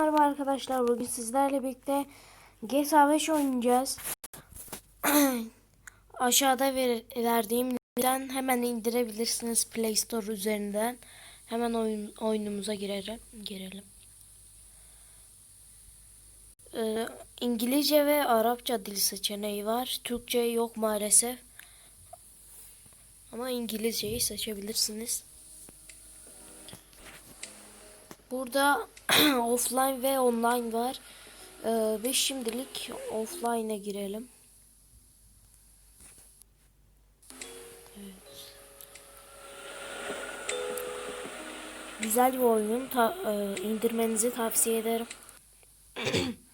Merhaba arkadaşlar bugün sizlerle birlikte GTA 5 oynayacağız. Aşağıda ver, verdiğim linkten hemen indirebilirsiniz Play Store üzerinden. Hemen oyun, oyunumuza girelim. girelim. Ee, İngilizce ve Arapça dil seçeneği var. Türkçe yok maalesef. Ama İngilizceyi seçebilirsiniz. Burada offline ve online var. Ee, biz şimdilik offline'e girelim. Evet. Güzel bir oyun. Ta- e, indirmenizi tavsiye ederim.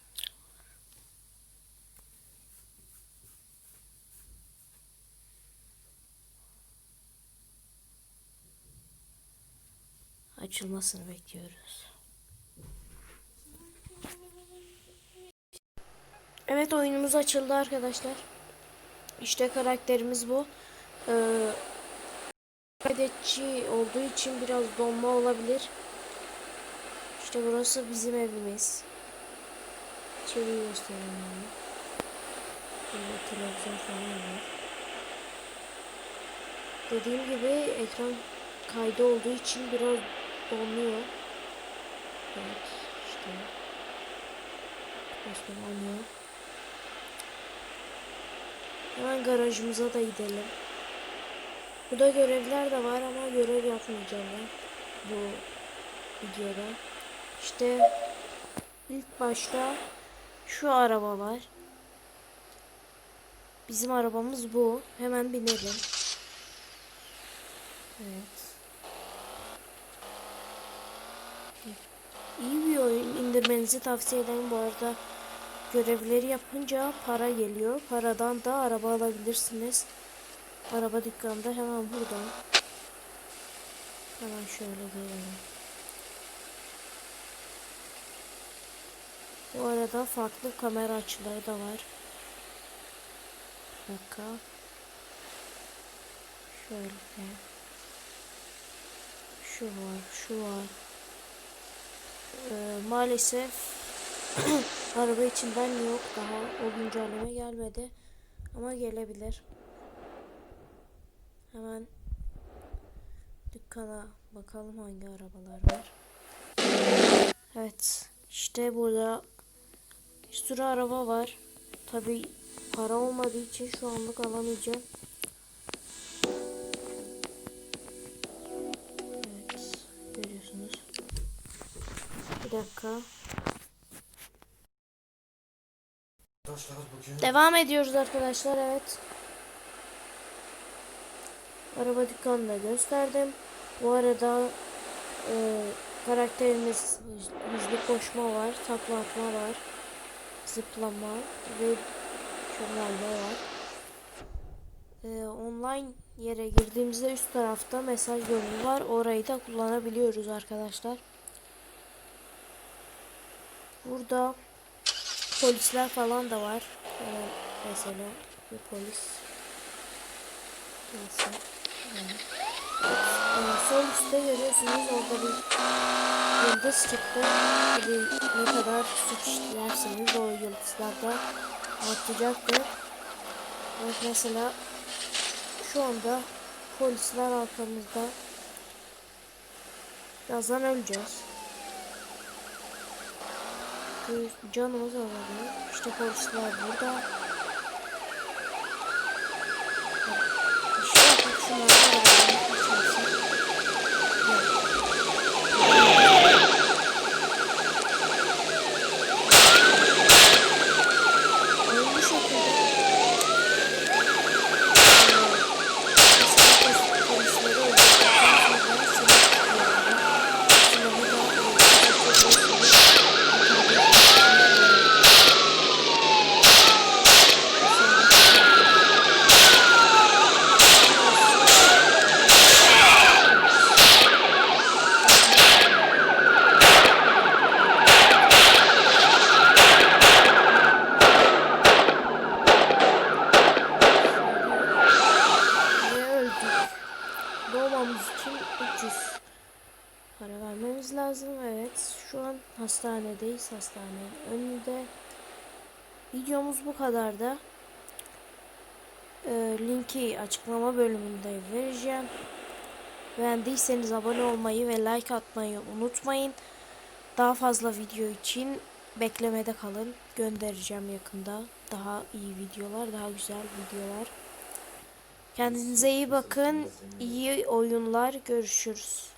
Açılmasını bekliyoruz. Evet oyunumuz açıldı arkadaşlar. İşte karakterimiz bu. Ee, kaydetçi olduğu için biraz donma olabilir. İşte burası bizim evimiz. İçeriği göstereyim. Burada televizyon falan var. Dediğim gibi ekran kaydı olduğu için biraz donuyor. Evet işte. Göstermiyor. Hemen garajımıza da gidelim. Burada görevler de var ama görev yapmayacağım ben bu videoda. İşte ilk başta şu araba var. Bizim arabamız bu. Hemen binelim. Evet. İyi bir oyun. indirmenizi tavsiye ederim. Bu arada görevleri yapınca para geliyor. Paradan da araba alabilirsiniz. Araba dükkanında hemen burada. Hemen şöyle gelelim. Bu arada farklı kamera açıları da var. Bir. Şöyle. Şu var, şu var. Ee, maalesef araba içinden yok daha o güncelleme gelmedi ama gelebilir. Hemen dükkana bakalım hangi arabalar var. Evet işte burada bir sürü araba var. Tabi para olmadığı için şu anlık alamayacağım. Dakika. Arkadaşlar bugün Devam ediyoruz arkadaşlar evet. Araba dükkanını da gösterdim. Bu arada e, karakterimiz hızlı koşma var, takla atma var, zıplama ve şövalye var. E, online yere girdiğimizde üst tarafta mesaj bölümü var. Orayı da kullanabiliyoruz arkadaşlar. Burada polisler falan da var. Hemen mesela bir polis. Neyse. Evet. Ee, sol üstte görüyorsunuz orada bir yıldız çıktı. Tabii ne kadar suç işlerseniz o yıldızlar da artacaktır. Evet mesela şu anda polisler arkamızda. Birazdan öleceğiz. Canımız azalıyor. İşte polisler burada. İşte bak şunları para vermemiz lazım. Evet şu an hastanedeyiz. Hastanenin önünde. Videomuz bu kadar da. Ee, linki açıklama bölümünde vereceğim. Beğendiyseniz abone olmayı ve like atmayı unutmayın. Daha fazla video için beklemede kalın. Göndereceğim yakında. Daha iyi videolar, daha güzel videolar. Kendinize iyi bakın. İyi oyunlar. Görüşürüz.